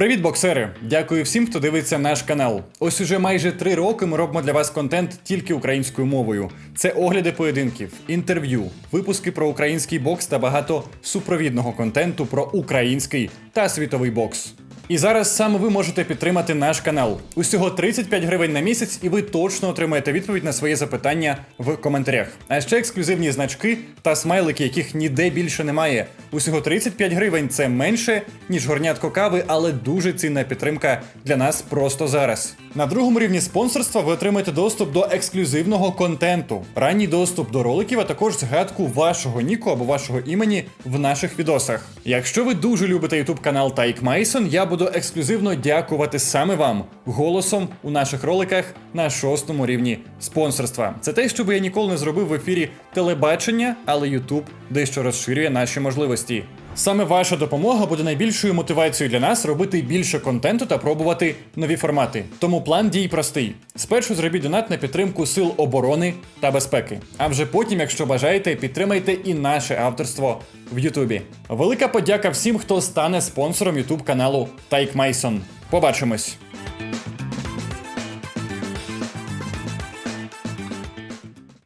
Привіт, боксери! Дякую всім, хто дивиться наш канал. Ось уже майже три роки ми робимо для вас контент тільки українською мовою. Це огляди поєдинків, інтерв'ю, випуски про український бокс та багато супровідного контенту про український та світовий бокс. І зараз саме ви можете підтримати наш канал. Усього 35 гривень на місяць, і ви точно отримаєте відповідь на свої запитання в коментарях. А ще ексклюзивні значки та смайлики, яких ніде більше немає. Усього 35 гривень це менше, ніж горнятко кави, але дуже цінна підтримка для нас просто зараз. На другому рівні спонсорства ви отримаєте доступ до ексклюзивного контенту, ранній доступ до роликів, а також згадку вашого ніку або вашого імені в наших відосах. Якщо ви дуже любите YouTube канал Тайк Майсон, я буду ексклюзивно дякувати саме вам голосом у наших роликах на шостому рівні спонсорства. Це те, що би я ніколи не зробив в ефірі телебачення, але YouTube дещо розширює наші можливості. Саме ваша допомога буде найбільшою мотивацією для нас робити більше контенту та пробувати нові формати. Тому план дій простий: спершу зробіть донат на підтримку сил оборони та безпеки. А вже потім, якщо бажаєте, підтримайте і наше авторство в Ютубі. Велика подяка всім, хто стане спонсором Ютуб каналу Тайк Майсон. Побачимось!